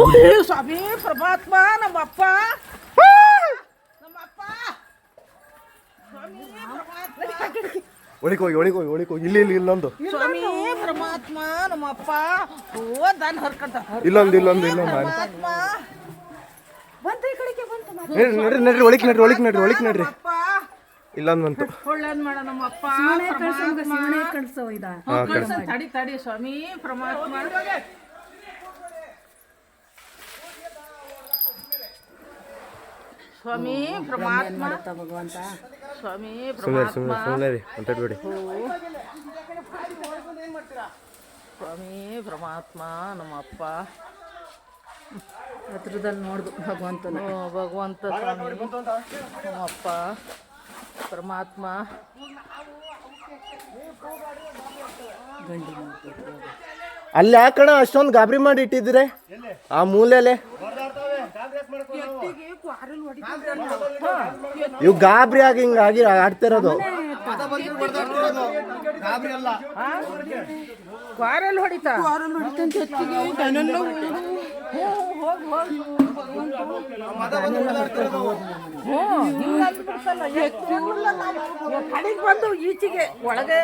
ಓಯ್ ಸ್ವಾಮಿ ಪ್ರಭಾತ್ಮ ನಮ್ಮಪ್ಪ ನಮ್ಮಪ್ಪ ಒಳಿಕೋಗಿ ಒಳಿಗೆ ಹೋಗಿ ಇಲ್ಲಿ ಇಲ್ಲಿ ಇಲ್ಲೊಂದು ಸ್ವಾಮಿ ಪರಮಾತ್ಮ ನಮ್ಮಪ್ಪ ಓ ದಾನ್ ಹರ್ಕಂತ. ಇಲ್ಲೊಂದು ಇಲ್ಲೊಂದು ಇಲ್ಲೊಂದು. ಪರಮಾತ್ಮ. ಬಂತು ಈ ಕಡೆಗೆ ಬಂತು ನೋಡಿ ನಡ್ರಿ ಒಳಿಕ್ ನಡ್ರಿ ಒಳಿಕ್ ನಡ್ರಿ ಒಳಿಕ್ ನಡ್ರಿ ನಮ್ಮಪ್ಪ ಇಲ್ಲೊಂದು ಬಂತು ಒಳ್ಳೇದ್ ಮಾಡ ನಮ್ಮಪ್ಪ ಶಿವನೇ ಕಳ್ಸೋ ಇದ. ತಡಿ ತಡಿ ಸ್ವಾಮಿ ಪ್ರಮಾತ್ಮ ಸ್ವಾಮಿ ಪ್ರಮಾತ್ಮ. ಮಾಡುತ್ತ ಭಗವಂತ? ಸ್ವಾಮಿ ಸುಮ್ಮನೆ ಪರಮಾತ್ಮ. ಸುಮ್ಮನೆ ಸುಮ್ಮನೆ ರೀ ಮಾತಾಡ್ಬೇಡಿ ಸ್ವಾಮಿ ಪರಮಾತ್ಮ ನಮ್ಮಪ್ಪ. ಹತ್ರದಲ್ಲಿ ನೋಡ್ದು ಭಗವಂತನ. ಭಗವಂತ ಸ್ವಾಮಿ ನಮ್ಮಪ್ಪ. ಪರಮಾತ್ಮ. ಅಲ್ಲಿ ಯಾಕಣ ಅಷ್ಟೊಂದು ಗಾಬರಿ ಮಾಡಿ ಇಟ್ಟಿದ್ರೆ ಆ ಮೂಲೆಲೆ? ಇವ್ ಗಾಬರಿ ಆಗಿ ಹಿಂಗಾಗಿ ಆಡ್ತಿರೋದು. ಕ್ವಾರಲ್ ಹೊಡಿತಾ? ಕಡೆಗೆ ಬಂದು ಈಚೆಗೆ ಒಳಗೆ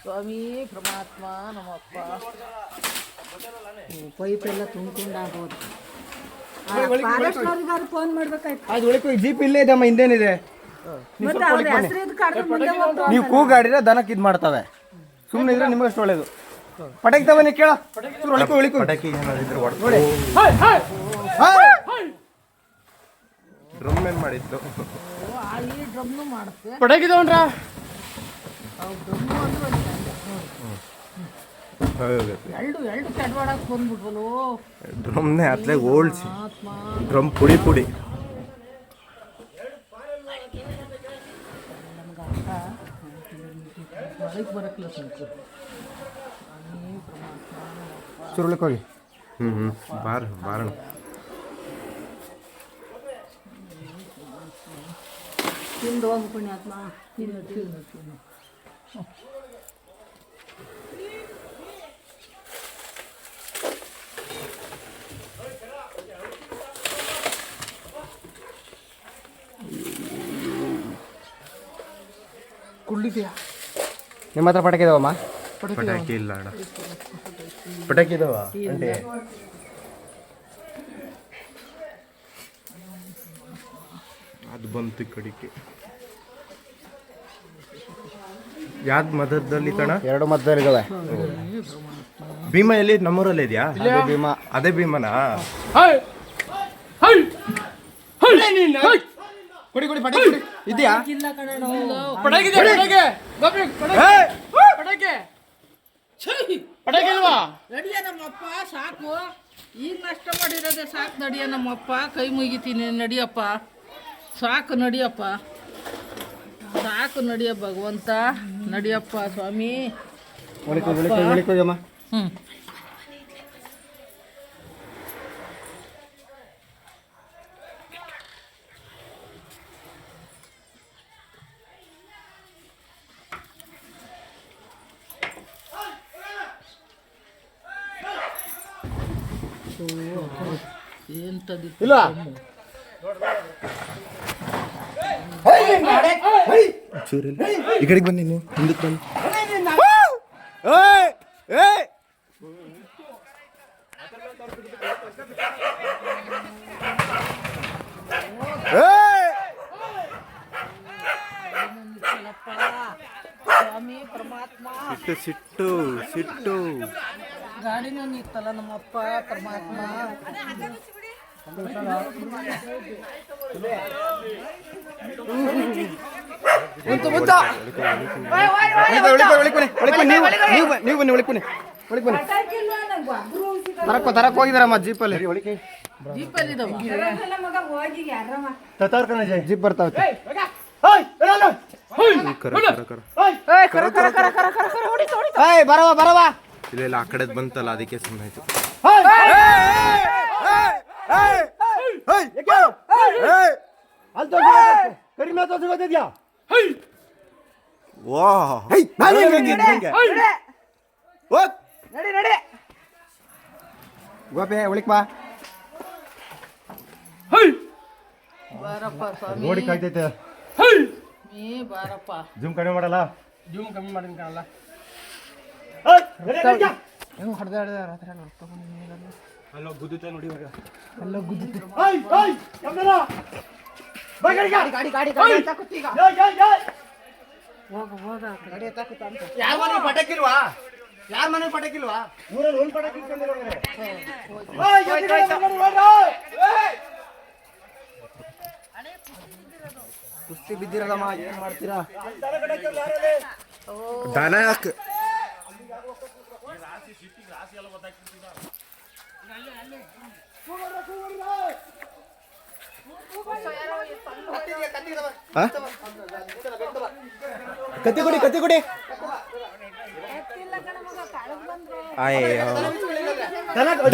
ಸ್ವಾಮಿ ಪರಮಾತ್ಮ ನಮ್ಮಪ್ಪ ಪೈಪ್ ಎಲ್ಲ ತುಂಬ್ಕೊಂಡಾಗೋದು ಫಾರೆಸ್ಟ್ನವ್ರಿಗಾರು ಫೋನ್ ಮಾಡ್ಬೇಕಾಯ್ತು. ಅದು ಒಳಗೆ ಜೀಪ್ ಇಲ್ಲೇ ಇದಮ್ಮ ಹಿಂದೇನಿದೆ. ಕಡ್ದು ಮುಂದೆ ನೀವು ಕೂಗಾಡಿದ್ರೆ ದನಕ್ಕೆ ಇದು ಮಾಡ್ತವೆ. ಸುಮ್ಮನೆ ಇದ್ರೆ ನಿಮ್ಗೆ ಅಷ್ಟು ಒಳ್ಳೇದು. ಪಟಾಕಿ ತವನಿ ಕೇಳ. ಒಳಿಕು ಒಳಿಕು ಪಟಾಕಿ ನೋಡಿ. ಡ್ರಮ್ ಏನ್ ಮಾಡಿತ್ತು ಆ ಈ ಡ್ರಮ್ನು ಮಾಡುತ್ತೆ ಪಟಾಕಿ ತಗೊಂಡ್ರ? ಎರಡು ಎರಡು ಕೆಡ್ವಾಡಕ್ಕೆ ನೋ ಡ್ರಮ್ನೇ ಅತ್ಲೇ ಓಲ್ಸಿ ಆತ್ಮ. ಡ್ರಮ್ ಪುಡಿ ಪುಡಿ. ಸುರುಳಕ್ಕೆ ಹೋಗಿ ಹ್ಞೂ ಹ್ಞೂ ಬಾರ ಬಾರಣ. ತಿಂದು ಹೋಗ್ಬಿಟ್ಟು ಆತ್ಮ ತಿನ್ನು ತಿನ್ನು ತಿನ್ನು. ನಿಮ್ಮ ಹತ್ರ ಪಟಾಕಿ ಇದಾವಮ್ಮ ಪಟಾಕಿ ಇಲ್ಲ ಅಣ್ಣ. ಪಟಾಕಿ ಇದಾವ? ಅಂಟೆ. ಅದು ಬಂತು ಕಡಿಕೆ ಯಾವ್ದು ಮದದಲ್ಲಿ ಕಣ ಎರಡು ಮದ್ದರಿದ್ದಾವೆ ಭೀಮಾ ಎಲ್ಲಿ? ನಮ್ಮೂರಲ್ಲಿ ಇದೆಯಾ? ಭೀಮಾ. ಅದೇ ಭೀಮನಾ? ಕುಡಿ ಕುಡಿ ಪಟಾಕಿ ಕುಡಿ. ಇದೆಯಾ? ಇಲ್ಲ ಕಣೋ ನಡಿಯ ನಮ್ಮಪ್ಪ ಸಾಕು. ಈಗ ನಷ್ಟ ಮಾಡಿರೋದೆ ಸಾಕು ನಡಿಯ ನಮ್ಮಪ್ಪ. ಕೈ ಮುಗಿತೀನಿ ನಡಿಯಪ್ಪ. ಸಾಕು ನಡಿಯಪ್ಪ. ಸಾಕು ನಡಿಯ ಭಗವಂತ. ನಡಿಯಪ್ಪ ಸ್ವಾಮಿ. ಹ್ಞೂ ಇಲ್ಲ ಈ ಕಡೆಗೆ ಬನ್ನಿ ನೀವು ಹಿಂದಕ್ಕೆ ಬನ್ನಿ ಏಯ್! ಏಯ್! ಏಯ್! ಸ್ವಾಮಿ ಪರಮಾತ್ಮ ಸಿಟ್ಟು ಸಿಟ್ಟು ಸಿಟ್ಟು ಗಾಡಿನೂ ನಮ್ಮ ನಮ್ಮಪ್ಪ ಪರಮಾತ್ಮ. ಒಳಿಕೋ ಒಳಿಕೋ ಒಳಿಕೋ ನೀವು ನೀವು ಬನ್ನಿ, ನೀವು ಬನ್ನಿ ಒಳಿಕೋ ಒಳಿಕ್ ಬನ್ನಿ. ತರಕ್ ತರಕ್ ಹೋಗಿದಾರಮ್ಮ ಜೀಪಲ್ಲಿ. ಒಳಿಕೆ ಜೀಪ್ ಬರ್ತಾವೆ ಕರ ಕರ ಕರ. ಏಯ್ ಬರವ ಬರವ. ಇಲ್ಲ ಇಲ್ಲ ಆ ಕಡೆದ್ ಬಂತಲ್ಲ ಅದಕ್ಕೆ ಸುಮ್ಮನೆ ಆಯ್ತು ಕಡಿಮೆ ತೋರಿಸ್ಕೊತಿದ್ಯಾ ವಾ ನಡಿ ನಡಿ ಗೋಪಿ ಒಳಿಕ್ ಬಾ ಬಾರಪ್ಪ ಸ್ವಾಮಿ ನೋಡಿ ಕಾಯ್ತೈತೆ ನೀ ಬಾರಪ್ಪ ಜೂಮ್ ಕಡಿಮೆ ಮಾಡಲ್ಲ ಜೂಮ್ ಕಮ್ಮಿ ಮಾಡಿನ ಕಾಣಲ್ಲ ಹೆಂಗ್ ಹೊಡೆದ ಹೊಡೆದ ರಾತ್ರಿ ಗಾಡಿ ಗಾಡಿ ಗಾಡಿ ಎತ್ತಾಕುತ್ತಿ ಈಗ. ಯಾರ ಮನೆ ಪಟಾಕಿಲ್ವಾ? ಯಾರ ಮನೆ? ಪಟಾಕಿಲ್ವಾ ಕುಸ್ತಿ ಬಿದ್ದಿರಲ್ಲಮ್ಮ ಏನ್ ಮಾಡ್ತೀರಾ? ದನ ಯಾಕೆ ಕತ್ತಿ ಕೊಡಿ ಕತ್ತಿ ಕೊಡಿ. ಅಯ್ಯೋ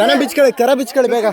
ದನ ಬಿಚ್ಕೊಳ್ಳಿ ಕರ ಬಿಚ್ಕೊಳ್ಳಿ ಬೇಗ.